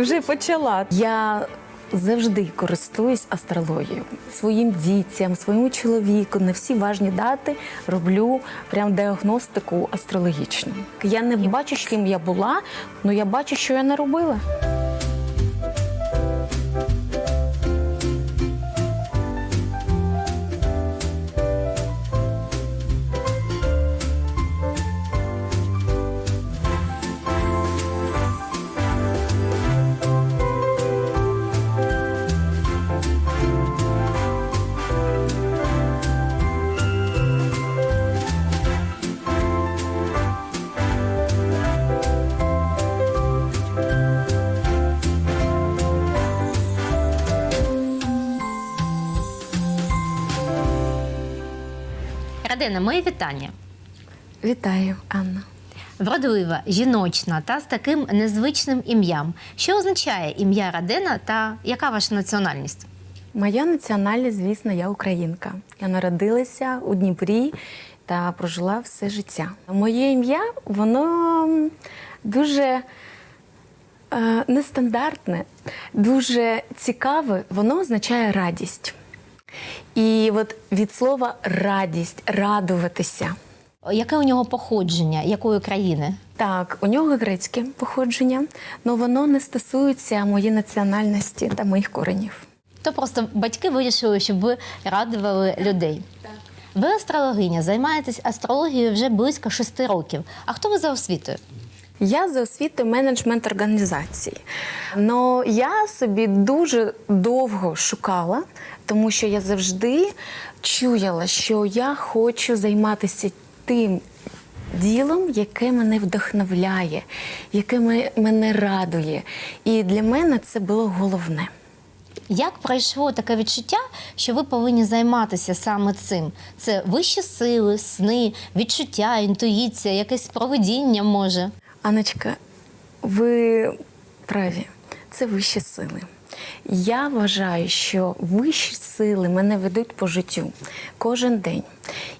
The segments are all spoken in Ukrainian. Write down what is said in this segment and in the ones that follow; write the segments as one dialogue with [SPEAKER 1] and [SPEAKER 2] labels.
[SPEAKER 1] вже почала. Я завжди користуюсь астрологією. Своїм дітям, своєму чоловіку на всі важні дати роблю прям діагностику астрологічну. Я не бачу, ким я була, але я бачу, що я не робила.
[SPEAKER 2] Радина, моє вітання.
[SPEAKER 1] Вітаю, Анна.
[SPEAKER 2] Вродлива, жіночна та з таким незвичним ім'ям. Що означає ім'я Радина та яка ваша національність?
[SPEAKER 1] Моя національність, звісно, я українка. Я народилася у Дніпрі та прожила все життя. Моє ім'я, воно дуже е, нестандартне, дуже цікаве, воно означає радість. І от від слова радість, радуватися.
[SPEAKER 2] Яке у нього походження? Якої країни?
[SPEAKER 1] Так, у нього грецьке походження, але воно не стосується моєї національності та моїх коренів.
[SPEAKER 2] То просто батьки вирішили, щоб ви радували людей. Ви астрологиня, займаєтесь астрологією вже близько шести років. А хто ви за освітою?
[SPEAKER 1] Я за освітою менеджмент організації. Но я собі дуже довго шукала, тому що я завжди чуяла, що я хочу займатися тим ділом, яке мене вдохновляє, яке мене радує. І для мене це було головне.
[SPEAKER 2] Як пройшло таке відчуття, що ви повинні займатися саме цим? Це вищі сили, сни, відчуття, інтуїція, якесь проведіння може.
[SPEAKER 1] Аночка, ви праві, це вищі сили. Я вважаю, що вищі сили мене ведуть по життю кожен день.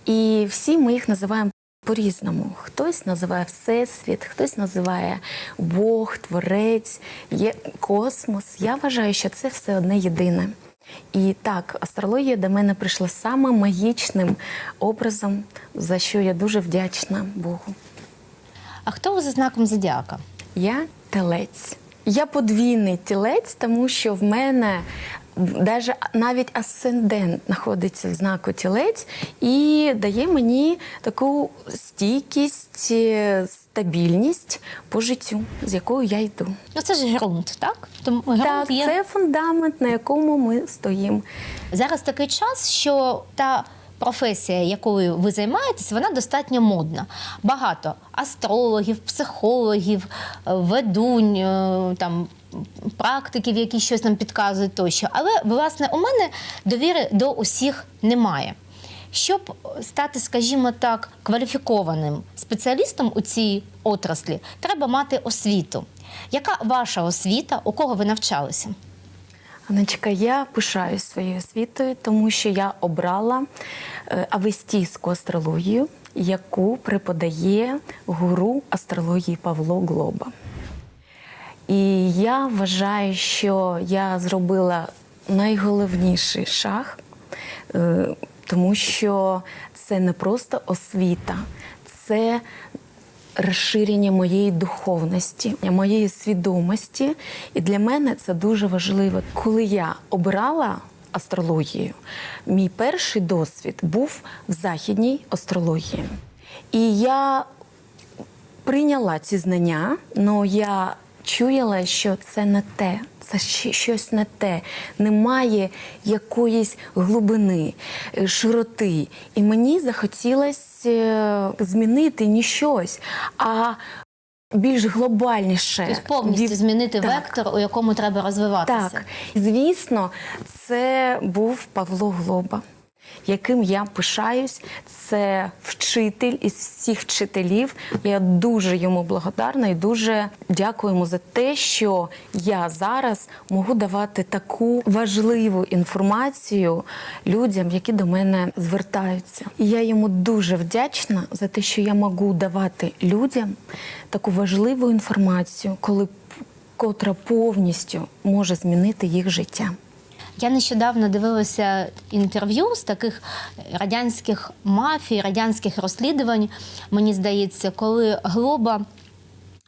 [SPEAKER 1] І всі ми їх називаємо по-різному. Хтось називає Всесвіт, хтось називає Бог, Творець, є космос. Я вважаю, що це все одне єдине. І так, астрологія до мене прийшла саме магічним образом, за що я дуже вдячна Богу.
[SPEAKER 2] А хто ви за знаком зодіака?
[SPEAKER 1] Я телець. Я подвійний тілець, тому що в мене даже навіть асцендент знаходиться в знаку тілець і дає мені таку стійкість, е, стабільність по життю, з якою я йду.
[SPEAKER 2] Ну це ж ґрунт, так? Тому ґрунт
[SPEAKER 1] Так,
[SPEAKER 2] є
[SPEAKER 1] це фундамент, на якому ми стоїмо.
[SPEAKER 2] зараз такий час, що та професія, якою ви займаєтесь, вона достатньо модна. Багато астрологів, психологів, е, ведунь, е, там. Практиків, які щось нам підказують тощо. Але, власне, у мене довіри до усіх немає. Щоб стати, скажімо так, кваліфікованим спеціалістом у цій отраслі, треба мати освіту. Яка ваша освіта, у кого ви навчалися?
[SPEAKER 1] Анечка, я пишаюсь своєю освітою, тому що я обрала е, авестійську астрологію, яку преподає гуру астрології Павло Глоба. І я вважаю, що я зробила найголовніший шаг, е, тому що це не просто освіта, це розширення моєї духовності, моєї свідомості. І для мене це дуже важливо. Коли я обирала астрологію, мій перший досвід був в західній астрології. І я прийняла ці знання, але я чуяла, що це не те, це щось не те. Немає якоїсь глибини, е, широти. І мені захотілося е, змінити не щось, а більш глобальніше.
[SPEAKER 2] Тобто повністю
[SPEAKER 1] Від-
[SPEAKER 2] змінити
[SPEAKER 1] Так.
[SPEAKER 2] вектор, у якому треба розвиватися.
[SPEAKER 1] Так, звісно, це був Павло Глоба, яким я пишаюсь. Це вчитель із всіх вчителів. Я дуже йому благодарна і дуже дякую йому за те, що я зараз можу давати таку важливу інформацію людям, які до мене звертаються. І я йому дуже вдячна за те, що я можу давати людям таку важливу інформацію, коли котра повністю може змінити їх життя.
[SPEAKER 2] Я нещодавно дивилася інтерв'ю з таких радянських мафій, радянських розслідувань. Мені здається, коли Глоба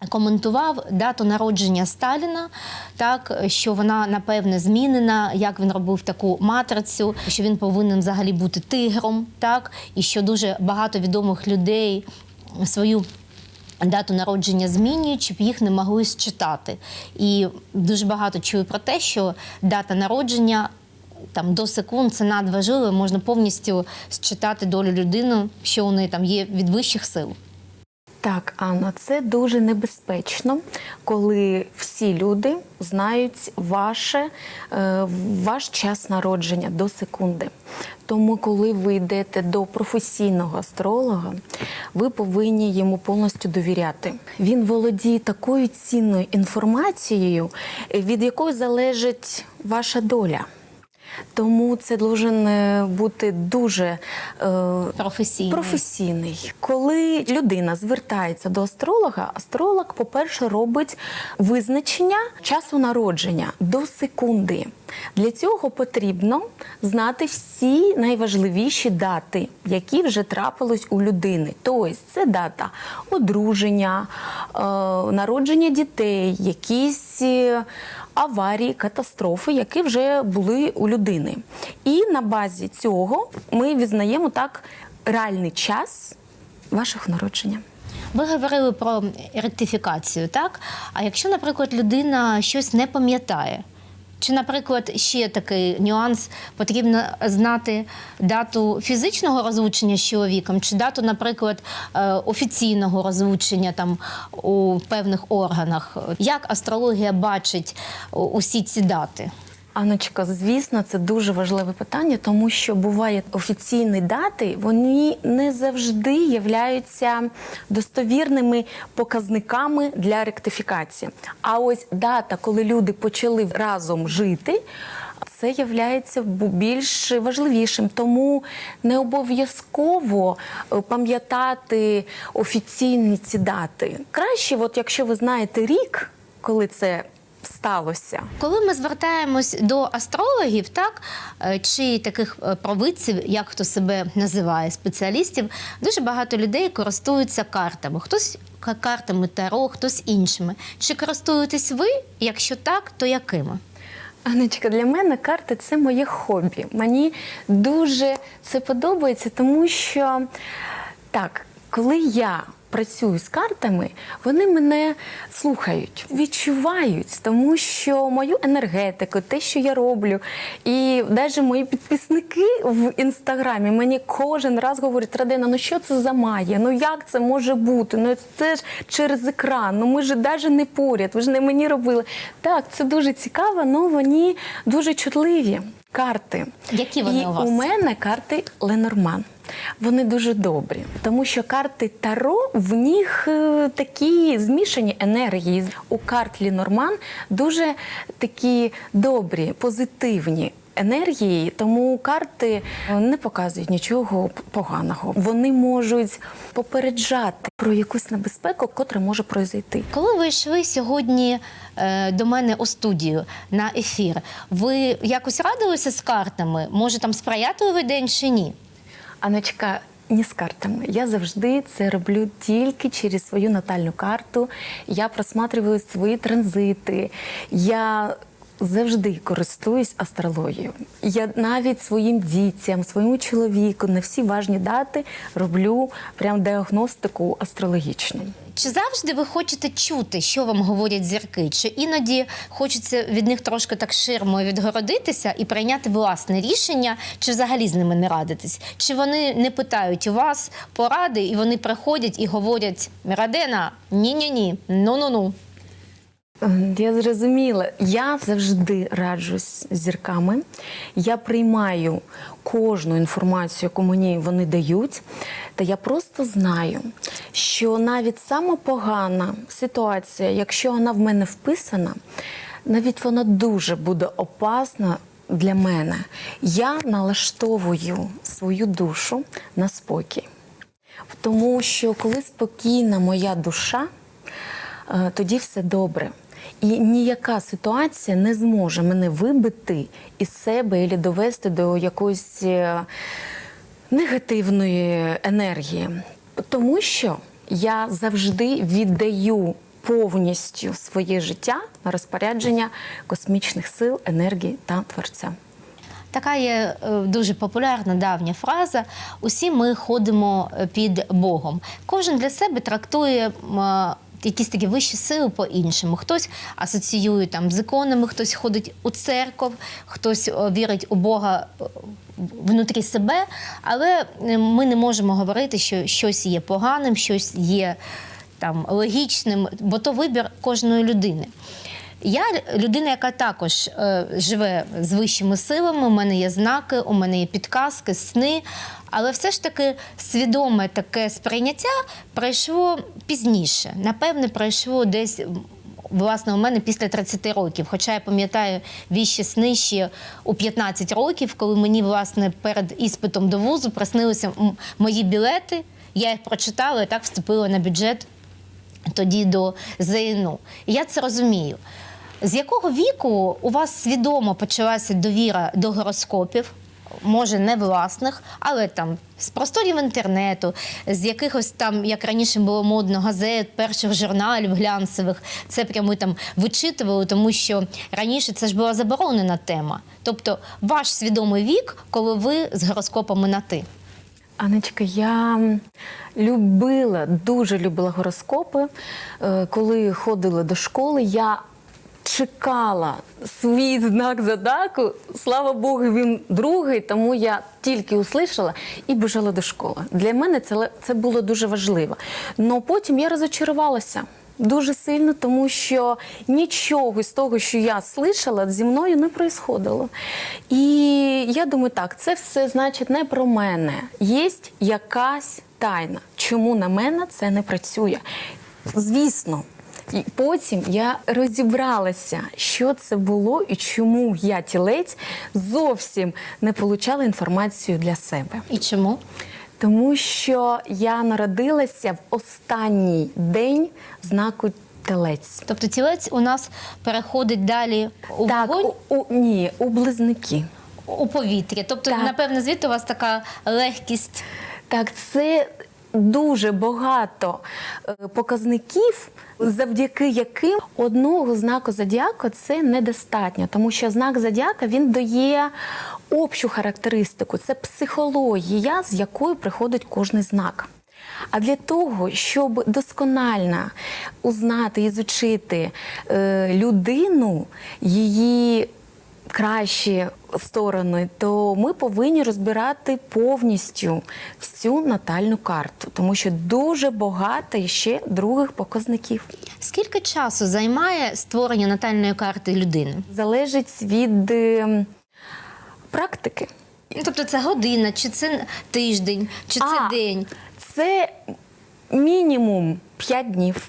[SPEAKER 2] коментував дату народження Сталіна, так що вона напевне змінена, як він робив таку матрицю, що він повинен взагалі бути тигром, так і що дуже багато відомих людей свою дату народження змінюють, щоб їх не могли считати. І дуже багато чую про те, що дата народження там до секунд це надважливо, можна повністю считати долю людини, що у неї там є від вищих сил.
[SPEAKER 1] Так, Анна, це дуже небезпечно, коли всі люди знають ваше, е, ваш час народження до секунди. Тому, коли ви йдете до професійного астролога, ви повинні йому повністю довіряти. Він володіє такою цінною інформацією, від якої залежить ваша доля. Тому це должен е, бути дуже е,
[SPEAKER 2] Професійний.
[SPEAKER 1] професійний. Коли людина звертається до астролога, астролог, по-перше, робить визначення часу народження до секунди. Для цього потрібно знати всі найважливіші дати, які вже трапились у людини. Тобто це дата одруження, е, народження дітей, якісь. Аварії, катастрофи, які вже були у людини. І на базі цього ми відзнаємо так реальний час вашого народження.
[SPEAKER 2] Ви говорили про ректифікацію, так? А якщо, наприклад, людина щось не пам'ятає, чи, наприклад, ще такий нюанс потрібно знати дату фізичного розлучення з чоловіком, чи дату, наприклад, е, офіційного розлучення там у певних органах? Як астрологія бачить усі ці дати?
[SPEAKER 1] Аночка, звісно, це дуже важливе питання, тому що бувають офіційні дати, вони не завжди являються достовірними показниками для ректифікації. А ось дата, коли люди почали разом жити. Це є більш важливішим, тому не обов'язково е, пам'ятати офіційні ці дати. Краще, от якщо ви знаєте рік, коли це сталося,
[SPEAKER 2] Коли ми звертаємось до астрологів, так е, чи таких е, провидців, як хто себе називає, спеціалістів, дуже багато людей користуються картами. Хтось картами Таро, хтось іншими. Чи користуєтесь ви? Якщо так, то якими?
[SPEAKER 1] Анечка, для мене карти це моє хобі. Мені дуже це подобається, тому що так, коли я працюю з картами, вони мене слухають, відчувають, тому що мою енергетику, те, що я роблю, і навіть мої підписники в інстаграмі мені кожен раз говорять: Радина, ну що це за магія? Ну як це може бути? Ну це ж через екран. Ну ми ж навіть не поряд. Ви ж не мені робили. Так, це дуже цікаво, але вони дуже чутливі. Карти.
[SPEAKER 2] Які вони
[SPEAKER 1] І
[SPEAKER 2] у вас?
[SPEAKER 1] У мене карти Ленорман. Вони дуже добрі, тому що карти Таро в них е, такі змішані енергії. У карт Лінорман дуже такі добрі, позитивні. Енергії, тому карти не показують нічого поганого. Вони можуть попереджати про якусь небезпеку, котра може произойти.
[SPEAKER 2] Коли ви йшли сьогодні е, до мене у студію на ефір, ви якось радилися з картами? Може, там сприятливий день чи ні?
[SPEAKER 1] Аночка, ні з картами. Я завжди це роблю тільки через свою натальну карту. Я просматриваю свої транзити. Я завжди користуюсь астрологією. Я навіть своїм дітям, своєму чоловіку на всі важні дати роблю прям діагностику астрологічну.
[SPEAKER 2] Чи завжди ви хочете чути, що вам говорять зірки? Чи іноді хочеться від них трошки так ширмою відгородитися і прийняти власне рішення, чи взагалі з ними не радитись? Чи вони не питають у вас поради, і вони приходять і говорять: Радена, ні-ні-ні, ну-ну-ну.
[SPEAKER 1] Е, Я зрозуміла. Я завжди раджусь зірками. Я приймаю кожну інформацію, яку мені вони дають. Та я просто знаю, що навіть сама погана ситуація, якщо вона в мене вписана, навіть вона дуже буде опасна. Для мене я налаштовую свою душу на спокій, тому що коли спокійна моя душа, е, тоді все добре. І ніяка ситуація не зможе мене вибити із себе і довести до якоїсь е, негативної енергії. Тому що я завжди віддаю повністю своє життя на розпорядження космічних сил, енергії та творця.
[SPEAKER 2] Така є е, дуже популярна давня фраза: усі ми ходимо е, під Богом. Кожен для себе трактує. Якісь такі вищі сили по-іншому. Хтось асоціює там з іконами, хтось ходить у церков, хтось е, вірить у Бога е, внутрі себе. Але е, ми не можемо говорити, що щось є поганим, щось є там логічним, бо то вибір кожної людини. Я людина, яка також е, живе з вищими силами. У мене є знаки, у мене є підказки, сни. Але все ж таки свідоме таке сприйняття пройшло пізніше. Напевне, пройшло десь. Власне, у мене після 30 років. Хоча я пам'ятаю віщі сни ще у 15 років, коли мені власне перед іспитом до вузу приснилися мої білети. Я їх прочитала і так вступила на бюджет тоді до ЗНУ. І я це розумію. З якого віку у вас свідомо почалася довіра до гороскопів? Може, не власних, але там з просторів інтернету, з якихось там, як раніше було модно, газет, перших журналів глянцевих. Це прямо там вичитували, тому що раніше це ж була заборонена тема. Тобто ваш свідомий вік, коли ви з гороскопами на ти.
[SPEAKER 1] Анечка, я любила, дуже любила гороскопи. Е, Коли ходила до школи, я чекала свій знак задаку. Слава Богу, він другий, тому я тільки услышала і бежала до школи. Для мене це, це було дуже важливо. Но потім я розочарувалася. Дуже сильно, тому що нічого з того, що я слышала, зі мною не происходило. І я думаю, так, це все значить не про мене. Є якась тайна, чому на мене це не працює. Звісно. І потім я розібралася, що це було і чому я тілець зовсім не получала інформацію для себе.
[SPEAKER 2] І чому?
[SPEAKER 1] Тому що я народилася в останній день знаку телець.
[SPEAKER 2] Тобто тілець у нас переходить далі у
[SPEAKER 1] так,
[SPEAKER 2] вогонь
[SPEAKER 1] у, у, ні, у близники.
[SPEAKER 2] у повітря. Тобто,
[SPEAKER 1] Так.
[SPEAKER 2] напевно, звідти у вас така легкість.
[SPEAKER 1] Так, це дуже багато е, показників, завдяки яким одного знаку зодіака це недостатньо, тому що знак зодіака він дає общу характеристику, це психологія, з якою приходить кожний знак. А для того, щоб досконально узнати і зучити е, людину, її кращі сторони, то ми повинні розбирати повністю всю натальну карту, тому що дуже багато ще других показників.
[SPEAKER 2] Скільки часу займає створення натальної карти людини?
[SPEAKER 1] Залежить від е, практики.
[SPEAKER 2] Ну, Тобто це година, чи це тиждень, чи це
[SPEAKER 1] А,
[SPEAKER 2] день,
[SPEAKER 1] Це мінімум 5 днів.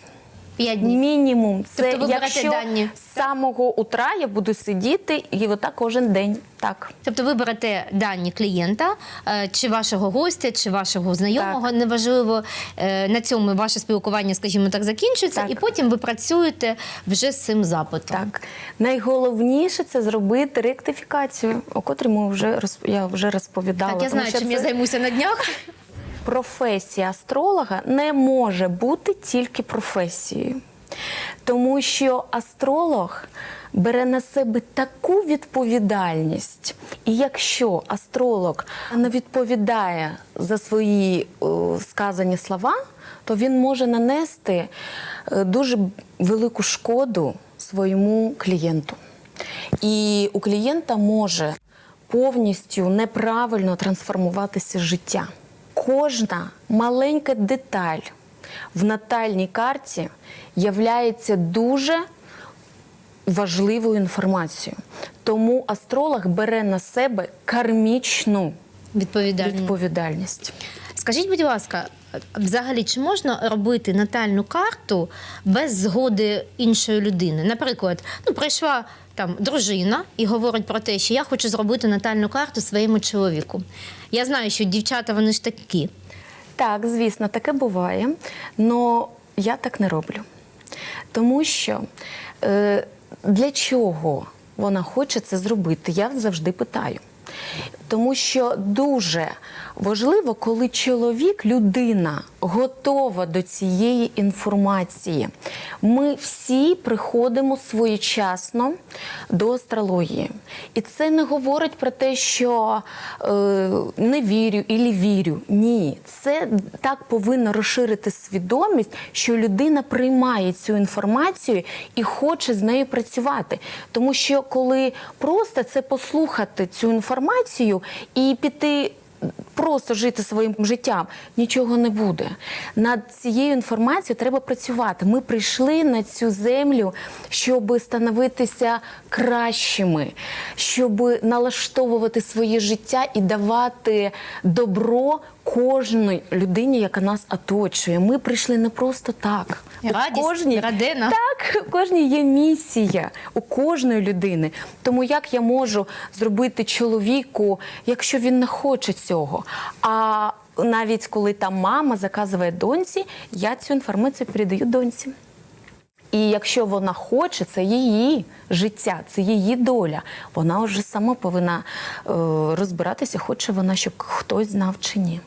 [SPEAKER 2] П'ять днів.
[SPEAKER 1] Мінімум. Це
[SPEAKER 2] Тобто ви
[SPEAKER 1] якщо
[SPEAKER 2] дані?
[SPEAKER 1] з самого утра я буду сидіти і отак кожен день. Так.
[SPEAKER 2] Тобто ви берете дані клієнта, е, чи вашого гостя, чи вашого знайомого, неважливо. Е, На цьому ваше спілкування, скажімо так, закінчується,
[SPEAKER 1] Так.
[SPEAKER 2] і потім ви працюєте вже з цим запитом.
[SPEAKER 1] Так, найголовніше це зробити ректифікацію, о котрій ми вже я вже розповідала.
[SPEAKER 2] Так, я знаю, чим я займуся на днях.
[SPEAKER 1] Професія астролога не може бути тільки професією, тому що астролог бере на себе таку відповідальність, і якщо астролог не відповідає за свої о, сказані слова, то він може нанести е, дуже велику шкоду своєму клієнту. І у клієнта може повністю неправильно трансформуватися життя. Кожна маленька деталь в натальній карті являється дуже важливою інформацією. Тому астролог бере на себе кармічну
[SPEAKER 2] Відповідально.
[SPEAKER 1] відповідальність.
[SPEAKER 2] Скажіть, будь ласка, взагалі, чи можна робити натальну карту без згоди іншої людини? Наприклад, ну прийшла там дружина і говорить про те, що я хочу зробити натальну карту своєму чоловіку. Я знаю, що дівчата вони ж такі.
[SPEAKER 1] Так, звісно, таке буває, але я так не роблю. Тому що Е, для чого вона хоче це зробити? Я завжди питаю. Тому що дуже важливо, коли чоловік, людина готова до цієї інформації. Ми всі приходимо своєчасно до астрології. І це не говорить про те, що е, не вірю і вірю. Ні, це так повинно розширити свідомість, що людина приймає цю інформацію і хоче з нею працювати. Тому що коли просто це послухати цю інформацію і піти. Просто жити своїм життям нічого не буде. Над цією інформацією треба працювати. Ми прийшли на цю землю, щоб становитися кращими, щоб налаштовувати своє життя і давати добро кожній людині, яка нас оточує. Ми прийшли не просто так. У
[SPEAKER 2] Радість, родина.
[SPEAKER 1] так, у кожній є місія, у кожної людини. Тому як я можу зробити чоловіку, якщо він не хоче цього? А навіть коли там мама заказує доньці, я цю інформацію передаю доньці. І якщо вона хоче, це її життя, це її доля. Вона вже сама повинна е, розбиратися, хоче вона, щоб хтось знав чи ні.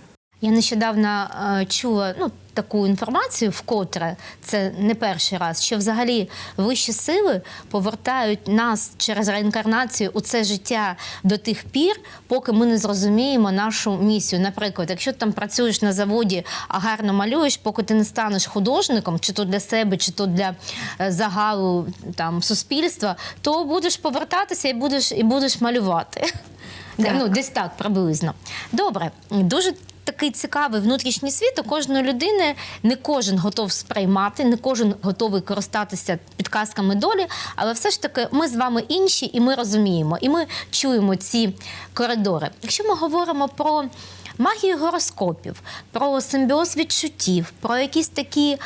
[SPEAKER 2] Я нещодавно е, чула ну, таку інформацію, вкотре це не перший раз, що взагалі вищі сили повертають нас через реінкарнацію у це життя до тих пір, поки ми не зрозуміємо нашу місію. Наприклад, якщо ти там працюєш на заводі, а гарно малюєш, поки ти не станеш художником, чи то для себе, чи то для е, загалу там суспільства, то будеш повертатися і будеш і будеш малювати.
[SPEAKER 1] Так.
[SPEAKER 2] Ну, десь так приблизно. Добре, дуже такий цікавий внутрішній світ у кожної людини. Не кожен готов сприймати, не кожен готовий користатися підказками долі, але все ж таки ми з вами інші, і ми розуміємо, і ми чуємо ці коридори. Якщо ми говоримо про магію гороскопів, про симбіоз відчуттів, про якісь такі.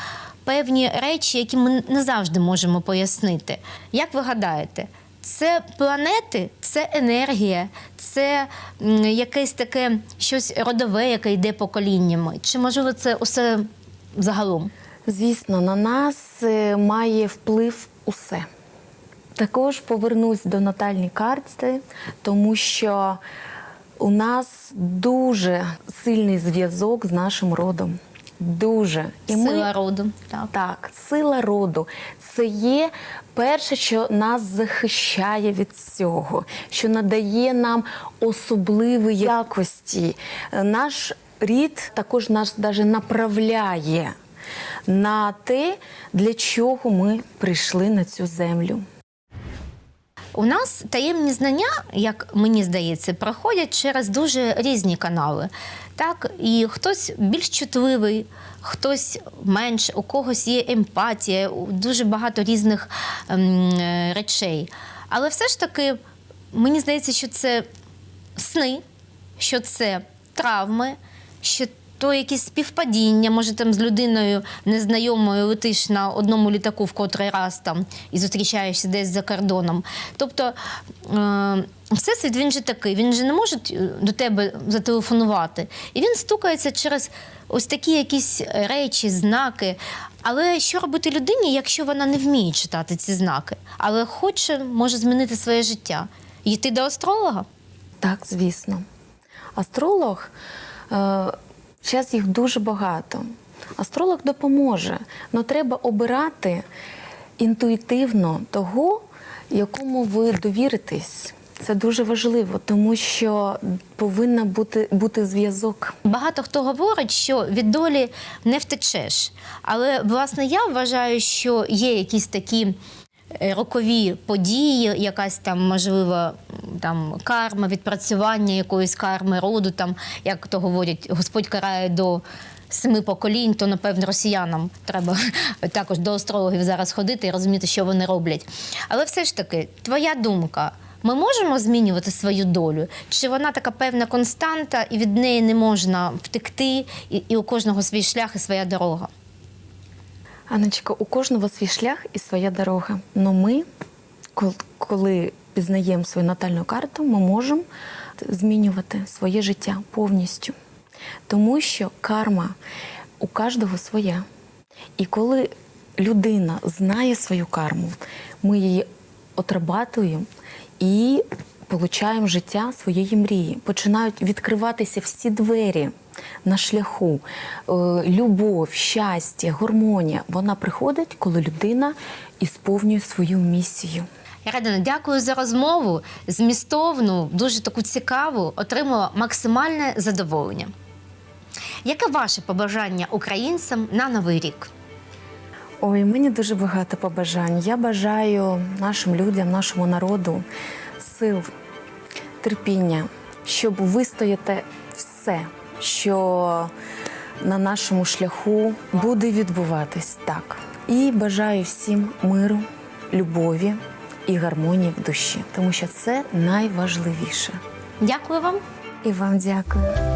[SPEAKER 2] Певні речі, які ми не завжди можемо пояснити. Як ви гадаєте, це планети, це енергія, це якесь таке щось родове, яке йде поколіннями? Чи можливо це усе загалом?
[SPEAKER 1] Звісно, на нас е, має вплив усе. Також повернусь до натальної карти, тому що у нас дуже сильний зв'язок з нашим родом. Дуже.
[SPEAKER 2] і Сила роду. Так.
[SPEAKER 1] Так, сила роду це є перше, що нас захищає від цього, що надає нам особливі якості. Наш рід також нас даже направляє на те, для чого ми прийшли на цю землю.
[SPEAKER 2] У нас таємні знання, як мені здається, проходять через дуже різні канали. Так, і хтось більш чутливий, хтось менш, у когось є емпатія, дуже багато різних ем, речей. Але все ж таки, мені здається, що це сни, що це травми, що то якісь співпадіння, може там з людиною незнайомою летиш на одному літаку в котрий раз там і зустрічаєшся десь за кордоном. Тобто е, всесвіт він же такий, він же не може е, до тебе зателефонувати. І він стукається через ось такі якісь речі, знаки. Але що робити людині, якщо вона не вміє читати ці знаки, але хоче, може змінити своє життя? Йти до астролога?
[SPEAKER 1] Так, звісно. Астролог, е, зараз їх дуже багато. Астролог допоможе, але треба обирати інтуїтивно того, якому ви довіритесь. Це дуже важливо, тому що повинна бути, бути зв'язок.
[SPEAKER 2] Багато хто говорить, що від долі не втечеш. Але власне я вважаю, що є якісь такі рокові події, якась там можливо там карма, відпрацювання якоїсь карми роду, там як то говорять, Господь карає до. Семи поколінь, то напевно росіянам треба також до астрологів зараз ходити і розуміти, що вони роблять. Але все ж таки, твоя думка, ми можемо змінювати свою долю? Чи вона така певна константа, і від неї не можна втекти, і, і у кожного свій шлях і своя дорога?
[SPEAKER 1] Анечка, у кожного свій шлях і своя дорога. Но ми, коли пізнаємо свою натальну карту, ми можемо змінювати своє життя повністю. Тому що карма у кожного своя. І коли людина знає свою карму, ми її отрабатуємо і получаємо життя своєї мрії. Починають відкриватися всі двері на шляху. Е, Любов, щастя, гармонія. Вона приходить, коли людина ісповнює свою місію.
[SPEAKER 2] Радина, дякую за розмову. Змістовну, дуже таку цікаву, отримала максимальне задоволення. Яке ваше побажання українцям на новий рік?
[SPEAKER 1] Ой, мені дуже багато побажань. Я бажаю нашим людям, нашому народу сил, терпіння, щоб вистояти все, що на нашому шляху буде відбуватись так. І бажаю всім миру, любові і гармонії в душі, тому що це найважливіше.
[SPEAKER 2] Дякую вам.
[SPEAKER 1] І вам дякую.